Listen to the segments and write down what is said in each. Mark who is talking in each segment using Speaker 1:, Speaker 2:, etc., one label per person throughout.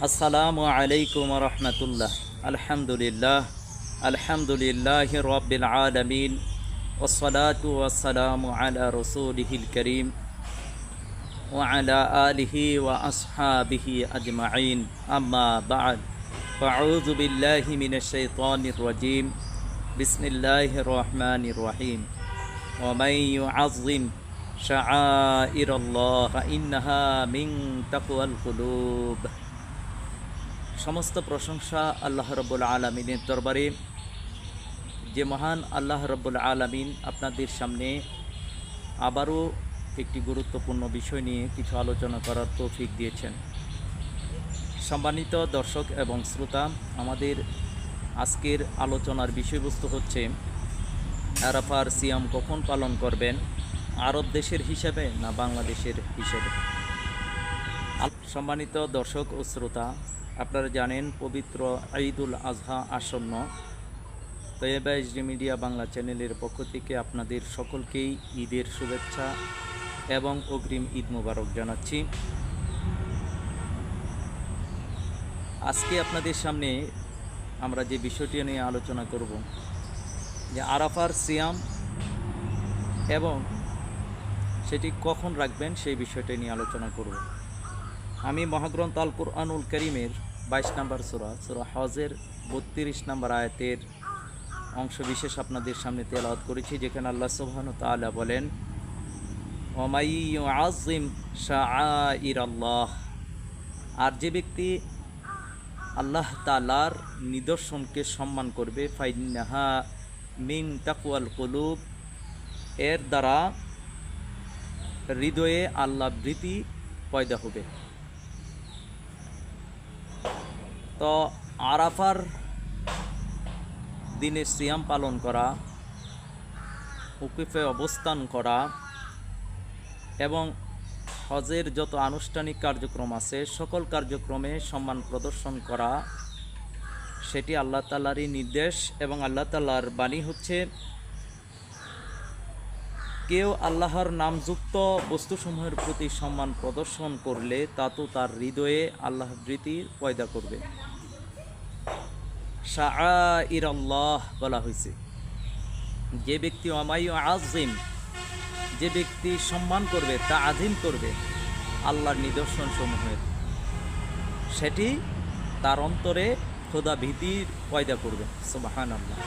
Speaker 1: আসসালামু আলাইকুম রহমতুল্লাহ আলহামদুলিল্লাহ আলহামদুলিল্লাহ রব্বিল আলমিন ওসলাতু ওয়াসালাম আলা রসুলিহিল করিম وعلى آله وأصحابه أجمعين أما بعد فأعوذ بالله من الشيطان الرجيم بسم الله الرحمن الرحيم ومن يعظم شعائر الله فإنها من تقوى القلوب সমস্ত প্রশংসা আল্লাহ রব্বুল আলমিনের দরবারে। যে মহান আল্লাহ রব্বুল আলমিন আপনাদের সামনে আবারও একটি গুরুত্বপূর্ণ বিষয় নিয়ে কিছু আলোচনা করার তৌফিক দিয়েছেন। সম্মানিত দর্শক এবং শ্রোতা, আমাদের আজকের আলোচনার বিষয়বস্তু হচ্ছে, আরাফার সিয়াম কখন পালন করবেন, আরব দেশের হিসাবে না বাংলাদেশের হিসেবে? সম্মানিত দর্শক ও শ্রোতা আপনারা জানেন, পবিত্র ঈদুল আজহা আসন্ন তৈবা এইচডি মিডিয়া বাংলা চ্যানেলের পক্ষ থেকে আপনাদের সকলকেই ঈদের শুভেচ্ছা এবং অগ্রিম ঈদ মোবারক জানাচ্ছি। আজকে আপনাদের সামনে আমরা যে বিষয়টি নিয়ে আলোচনা করব, যে আরাফার সিয়াম এবং সেটি কখন রাখবেন সেই বিষয়টি নিয়ে আলোচনা করব। আমি মহাগ্রন্থ আল কুরআনুল করিমের বাইশ নম্বর সুরা সুরা হজের বত্রিশ নম্বর আয়াতের অংশ বিশেষ আপনাদের সামনে তেলাওয়াত করেছি, যেখানে আল্লাহ সুবহান তাআলা বলেন আজিম শাআইর আল্লাহ আর যে ব্যক্তি আল্লাহ তালার নিদর্শনকে সম্মান করবে ফাইনাহা মিন তাকুয়াল কলুব, এর দ্বারা হৃদয়ে আল্লাহ ভীতি পয়দা হবে। তো আরাফার দিনে সিয়াম পালন করা, উকিফে অবস্থান করা এবং হজের যত আনুষ্ঠানিক কার্যক্রম আছে, সকল কার্যক্রমে সম্মান প্রদর্শন করা, সেটি আল্লাহ তালারই নির্দেশ এবং আল্লাহ তালার বাণী হচ্ছে কেউ আল্লাহর নামযুক্ত বস্তুসমূহের প্রতি সম্মান প্রদর্শন করলে তা তো তার হৃদয়ে আল্লাহ প্রীতি পয়দা করবে। শাআইর আল্লাহ বলা হয়েছে। যে ব্যক্তি অমায়ু আজিম যে ব্যক্তি সম্মান করবে তা আধীন করবে, আল্লাহর নিদর্শন সমূহের সেটি তার অন্তরে খোদা ভীতির পয়দা করবে। সুবাহান আল্লাহ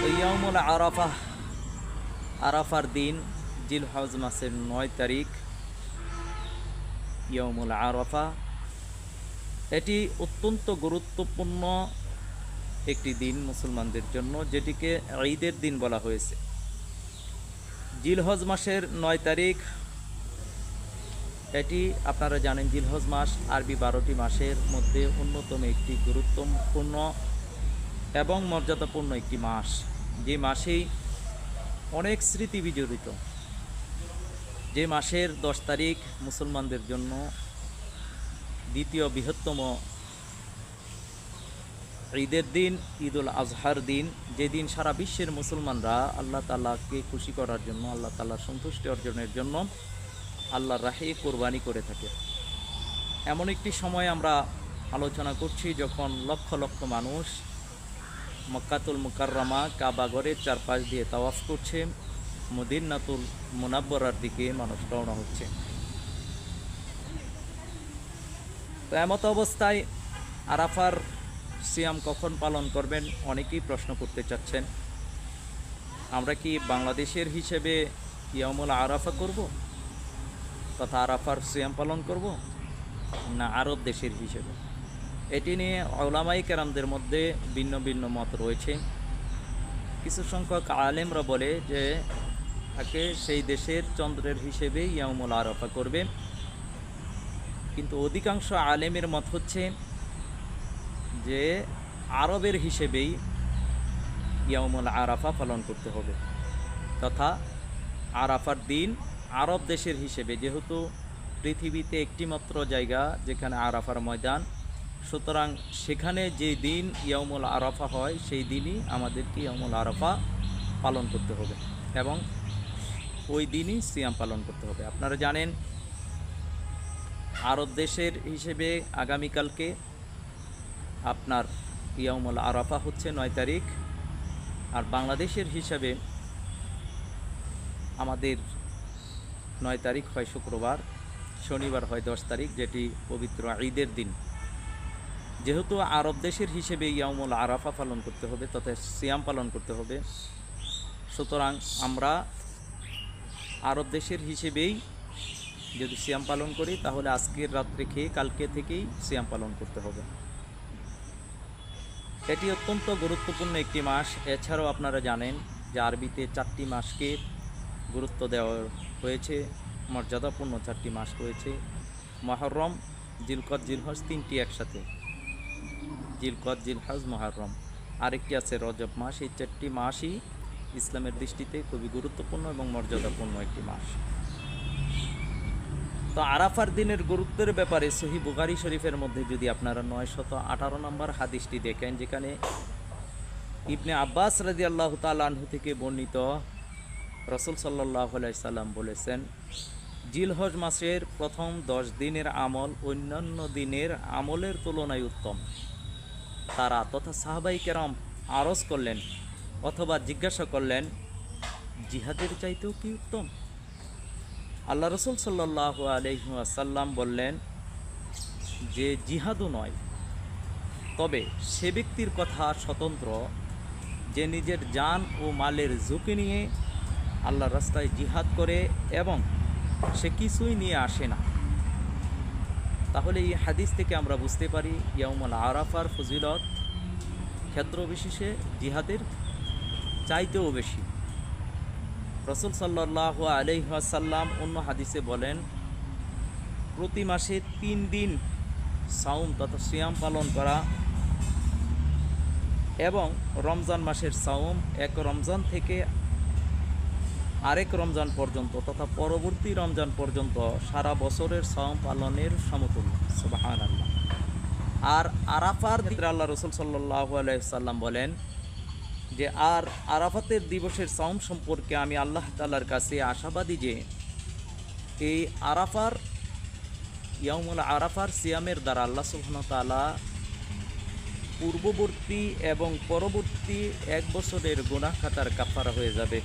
Speaker 1: তো আরাফার দিন জিল হাউজ মাসের নয় তারিখ ইয়ামুল আরাফা। এটি অত্যন্ত গুরুত্বপূর্ণ একটি দিন মুসলমানদের জন্য, যেটিকে ঈদের দিন বলা হয়েছে। জিলহজ মাসের নয় তারিখ, এটি আপনারা জানেন জিলহজ মাস আরবি বারোটি মাসের মধ্যে অন্যতম একটি গুরুত্বপূর্ণ এবং মর্যাদাপূর্ণ একটি মাস। যে মাসেই অনেক স্মৃতি বিজড়িত। যে মাসের দশ তারিখ মুসলমানদের জন্য দ্বিতীয় বৃহত্তম ঈদের দিন, ঈদুল আজহার দিন, যেদিন সারা বিশ্বের মুসলমানরা আল্লাহ তালাকে খুশি করার জন্য, আল্লাহ তালার সন্তুষ্টি অর্জনের জন্য আল্লাহর রাহে কোরবানি করে থাকে। এমন একটি সময় আমরা আলোচনা করছি যখন লক্ষ লক্ষ মানুষ মক্কাতুল মুকাররমা কাবাগরের চারপাশ দিয়ে তাওয়াফ করছে। মদিনাতুল মুনাব্বরার দিকে মানুষ রওনা হচ্ছে। তো এমত অবস্থায় আরাফার সিয়াম কখন পালন করবেন অনেকেই প্রশ্ন করতে চাচ্ছেন। আমরা কি বাংলাদেশের হিসেবে ইয়ামুল আরাফা করব? তথা আরাফার সিয়াম পালন করব? না আরব দেশের হিসেবে? এটি নিয়ে ওলামাই কেরামদের মধ্যে ভিন্ন ভিন্ন মত রয়েছে। কিছু সংখ্যক আলেমরা বলে যে, তাকে সেই দেশের চন্দ্রের হিসেবে ইয়ামুল আরাফা করবে। কিন্তু অধিকাংশ আলেমের মত হচ্ছে যে, আরবের হিসেবেই ইয়ামুল আরাফা পালন করতে হবে। তথা আরাফার দিন আরব দেশের হিসেবে, যেহেতু পৃথিবীতে একটিমাত্র জায়গা, যেখানে আরাফার ময়দান সুতরাং সেখানে যে দিন ইয়ামুল আরাফা হয়, সেই দিনই আমাদেরকে ইয়ামুল আরাফা পালন করতে হবে এবং ওই দিনই সিয়াম পালন করতে হবে। আপনারা জানেন, আরব দেশের হিসেবে আগামীকালকে আপনার ইয়ামুল আরাফা হচ্ছে নয় তারিখ। আর বাংলাদেশের হিসাবে আমাদের নয় তারিখ হয় শুক্রবার, শনিবার হয় দশ তারিখ, যেটি পবিত্র ঈদের দিন। যেহেতু আরব দেশের হিসেবে ইয়ামুল আরাফা পালন করতে হবে, তথা সিয়াম পালন করতে হবে, সুতরাং আমরা আরব দেশের হিসেবেই যদি সিয়াম পালন করি, তাহলে আজকের রাত্রে খেয়ে কালকে থেকেই সিয়াম পালন করতে হবে। এটি অত্যন্ত গুরুত্বপূর্ণ একটি মাস। এছাড়াও আপনারা জানেন যে আরবিতে চারটি মাসকে গুরুত্ব দেওয়া হয়েছে, মর্যাদাপূর্ণ চারটি মাস রয়েছে। মহরম জিলকত জিলহজ তিনটি একসাথে। জিলকত, জিলহজ, মহারম। আরেকটি আছে রজব মাস। এই চারটি মাসই ইসলামের দৃষ্টিতে খুবই গুরুত্বপূর্ণ এবং মর্যাদাপূর্ণ একটি মাস। তো আরাফার দিনের গুরুত্বের ব্যাপারে সহি বুখারি শরীফের মধ্যে যদি আপনারা নয় শত আঠারো নম্বর হাদিসটি দেখেন, যেখানে ইবনে আব্বাস রাজি আল্লাহ তালাহু থেকে বর্ণিত রসুল সাল্লাহ সাল্লাম বলেছেন, জিলহজ মাসের প্রথম দশ দিনের আমল অন্যান্য দিনের আমলের তুলনায় উত্তম। তারা তথা সাহাবাই কেরাম আরজ করলেন অথবা জিজ্ঞাসা করলেন, জিহাদের চাইতেও কি উত্তম? আল্লাহ রসুল সাল্লাহ আলহাসাল্লাম বললেন, যে জিহাদও নয়, তবে সে ব্যক্তির কথা স্বতন্ত্র, যে নিজের যান ও মালের ঝুঁকি নিয়ে আল্লাহ রাস্তায় জিহাদ করে এবং সে কিছুই নিয়ে আসে না। তাহলে এই হাদিস থেকে আমরা বুঝতে পারি ইয়াউমুল আরাফার ফজিলত ক্ষেত্র বিশেষে জিহাদের চাইতেও বেশি। রসুল সাল্লাহ আলহাসাল্লাম অন্য হাদিসে বলেন, প্রতি মাসে তিন দিন সাউম তথা সিয়াম পালন করা এবং রমজান মাসের সাউম এক রমজান থেকে আরেক রমজান পর্যন্ত তথা পরবর্তী রমজান পর্যন্ত সারা বছরের সাওম পালনের সমতুল্য। আল্লাহ আর আরাফার ক্ষেত্রে আল্লাহ রসুল সাল্লাহ আলাইসাল্লাম বলেন যে, আর আরাফাতের দিবসের সাওম সম্পর্কে আমি আল্লাহ তালার কাছে আশাবাদী যে, এই আরাফার ইয়ামুল আরাফার সিয়ামের দ্বারা আল্লাহ সুবহান তালা পূর্ববর্তী এবং পরবর্তী এক বছরের গুনাহ খাতার কাফারা হয়ে যাবে।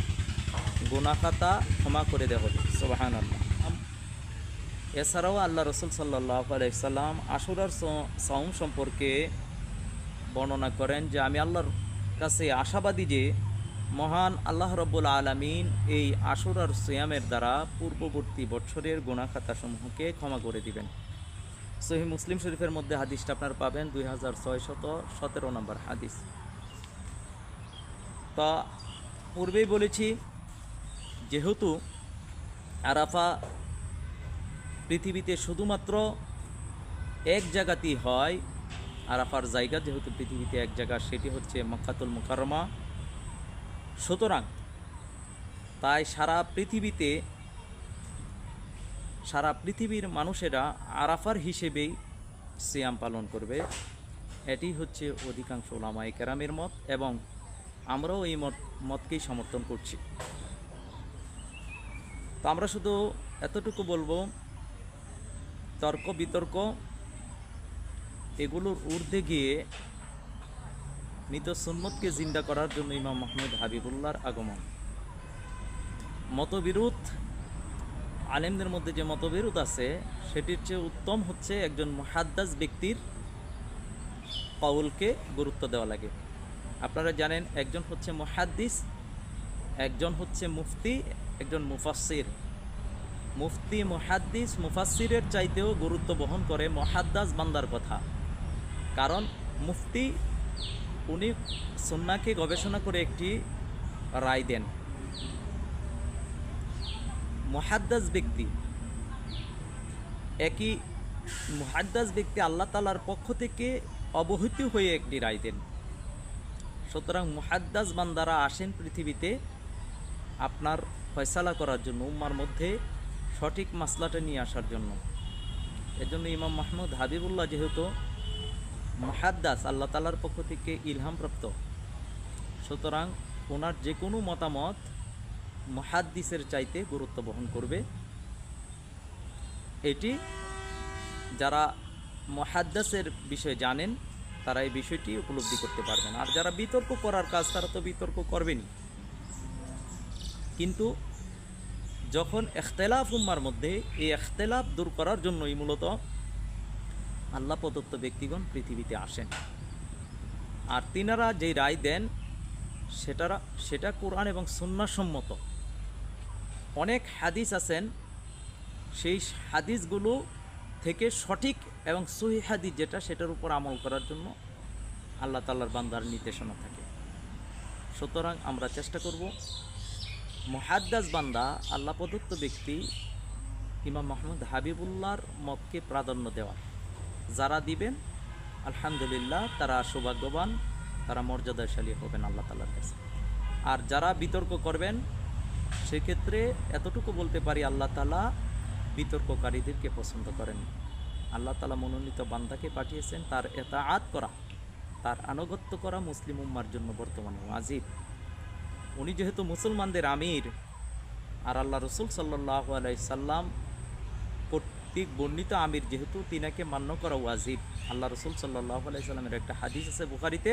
Speaker 1: গুনাহ খাতা ক্ষমা করে দেওয়া হবে। সোবাহান আল্লাহ এছাড়াও আল্লাহ রসুল সাল্লাহ আলাইসাল্লাম আশুরার সাউম সম্পর্কে বর্ণনা করেন যে আমি আল্লাহর কাছে আশাবাদী যে মহান আল্লাহ রব্বুল আলমিন এই আশুরার সিয়ামের দ্বারা পূর্ববর্তী বছরের গুণাখাতাসমূহকে ক্ষমা করে দিবেন। সহি মুসলিম শরীফের মধ্যে হাদিসটা আপনার পাবেন দুই হাজার ছয় ছয়শত সতেরো নম্বর হাদিস। তা পূর্বেই বলেছি যেহেতু আরাফা পৃথিবীতে শুধুমাত্র এক জায়গাতেই হয়, আরাফার জায়গা যেহেতু পৃথিবীতে এক জায়গা, সেটি হচ্ছে মক্কাতুল মুকাররমা। সুতরাং তাই সারা পৃথিবীতে, সারা পৃথিবীর মানুষেরা আরাফার হিসেবেই সিয়াম পালন করবে। এটি হচ্ছে অধিকাংশ ওলামাই কেরামের মত এবং আমরাও এই মত, মতকেই সমর্থন করছি। তো আমরা শুধু এতটুকু বলব, তর্ক, বিতর্ক, এগুলোর ঊর্ধ্বে গিয়ে মৃত সুন্নতকে জিন্দা করার জন্য ইমাম মাহমুদ হাবিবুল্লাহর আগমন। মতবিরোধ, আলেমদের মধ্যে যে মতবিরোধ আছে, সেটির চেয়ে উত্তম হচ্ছে একজন মহাদ্দাস ব্যক্তির কৌলকে গুরুত্ব দেওয়া লাগে। আপনারা জানেন, একজন হচ্ছে মহাদ্দিস একজন হচ্ছে মুফতি, একজন মুফাসির মুফতি, মুহাদ্দিস মুফাসিরের চাইতেও গুরুত্ব বহন করে মহাদ্দাস বান্দার কথা। কারণ মুফতি, উনি সন্নাকে গবেষণা করে একটি রায় দেন। মহাদ্দাস ব্যক্তি, একই মহাদ্দাস ব্যক্তি আল্লাহ তালার পক্ষ থেকে অবহিত হয়ে একটি রায় দেন। সুতরাং মহাদ্দাস বান্দারা আসেন পৃথিবীতে আপনার ফয়সালা করার জন্য, উম্মার মধ্যে সঠিক মাসলাটা নিয়ে আসার জন্য। এজন্য ইমাম মাহমুদ হাবিবুল্লাহ যেহেতু মহাদ্দাস, আল্লাহ তালার পক্ষ থেকে ইলহামপ্রাপ্ত। সুতরাং ওনার যে কোনো মতামত মহাদ্দিসের চাইতে গুরুত্ব বহন করবে। এটি যারা মহাদ্দাসের বিষয়ে জানেন, তারা এই বিষয়টি উপলব্ধি করতে পারবেন। আর যারা বিতর্ক করার কাজ, তারা তো বিতর্ক করবেনই। কিন্তু যখন এখতেলাফ উম্মার মধ্যে এই এখতেলাফ দূর করার জন্যই মূলত আল্লাহ প্রদত্ত ব্যক্তিগণ পৃথিবীতে আসেন। আর তিনারা যে রায় দেন, সেটারা, সেটা কোরআন এবং সুন্নাসম্মত অনেক হাদিস আছেন, সেই হাদিসগুলো থেকে সঠিক এবং সহি হাদিস যেটা, সেটার উপর আমল করার জন্য আল্লাহ তাল্লার বান্দার নির্দেশনা থাকে। সুতরাং আমরা চেষ্টা করব মহাদ্দাস বান্দা, আল্লাহ প্রদত্ত ব্যক্তি ইমাম মাহমুদ হাবিবুল্লাহর মতকে প্রাধান্য দেওয়া। যারা দিবেন, আলহামদুলিল্লাহ, তারা সৌভাগ্যবান, তারা মর্যাদাশালী হবেন আল্লাহ তালার কাছে। আর যারা বিতর্ক করবেন, সেক্ষেত্রে এতটুকু বলতে পারি, আল্লাহ তালা বিতর্ককারীদেরকে পছন্দ করেন। আল্লাহ তালা মনোনীত বান্দাকে পাঠিয়েছেন, তার এতাআত করা, তার আনুগত্য করা মুসলিম উম্মার জন্য বর্তমানে ওয়াজিব। উনি যেহেতু মুসলমানদের আমির, আর আল্লাহ রসুল সাল্লাহ আলাইসাল্লাম কর্তৃক বর্ণিত আমির যেহেতু, তিনাকে মান্য করা ওয়াজিব। আল্লাহ রসুল সাল্লাহ আলাইসাল্লামের একটা হাদিস আছে বুখারিতে,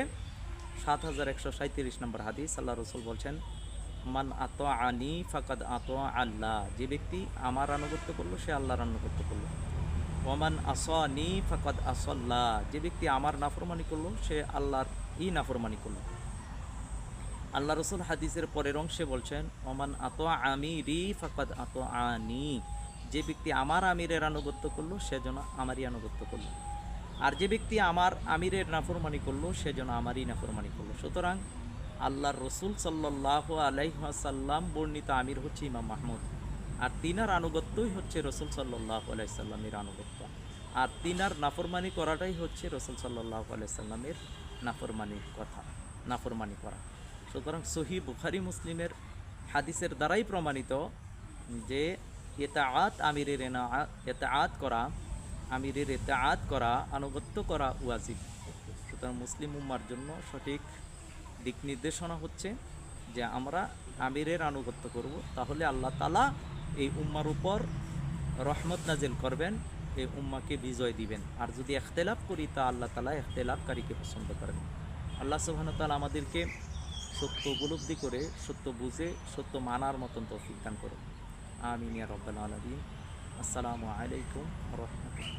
Speaker 1: সাত হাজার একশো সাঁত্রিশ নম্বর হাদিস। আল্লাহ রসুল বলছেন, মান আত আনি ফাকাদ আত আল্লাহ। যে ব্যক্তি আমার আনুগত্য করল, সে আল্লাহর আনুগত্য করল। ওমান আসনি ফাকাদ আসল্লাহ যে ব্যক্তি আমার নাফরমানি করল, সে আল্লাহর ই নাফরমানি করল। আল্লাহ রসুল হাদিসের পরের অংশে বলছেন, ওমান আত আমি রি ফাকাদ আত আনি যে ব্যক্তি আমার আমিরের আনুগত্য করল সেজন্য আমারই আনুগত্য করল। আর যে ব্যক্তি আমার আমিরের নাফরমানি করল সেজন্য আমারই নাফরমানি করল। সুতরাং আল্লাহর রসুল সাল্লাহ আলাইসাল্লাম বর্ণিত আমির হচ্ছে ইমাম মাহমুদ। আর তিনার আনুগত্যই হচ্ছে রসুল সাল্লাহ আলাইসাল্লামের আনুগত্য। আর তিনার নাফরমানি করাটাই হচ্ছে রসুল সাল্লাহ আলাইসাল্লামের নাফরমানির কথা, নাফরমানি করা। সুতরাং সহি বুখারি মুসলিমের হাদিসের দ্বারাই প্রমাণিত যে এতাআত আমিরের এতাআত করা আমিরের এতাআত করা, আনুগত্য করা ওয়াজিব। সুতরাং মুসলিম উম্মার জন্য সঠিক দিক নির্দেশনা হচ্ছে যে আমরা আমিরের আনুগত্য করব, তাহলে আল্লাহ তালা এই উম্মার উপর রহমত নাজিল করবেন, এই উম্মাকে বিজয় দিবেন। আর যদি এখতেলাফ করি, তা আল্লাহ তালা এখতেলাফকারীকে পছন্দ করেন। আল্লাহ সুবহান তালা আমাদেরকে সত্য উপলব্ধি করে সত্য বুঝে, সত্য মানার মতন তৌফিক দান করুন। আমিনিয়া রব্বাল আলমিন। আসসালামু আলাইকুম রহমতুল্লাহ।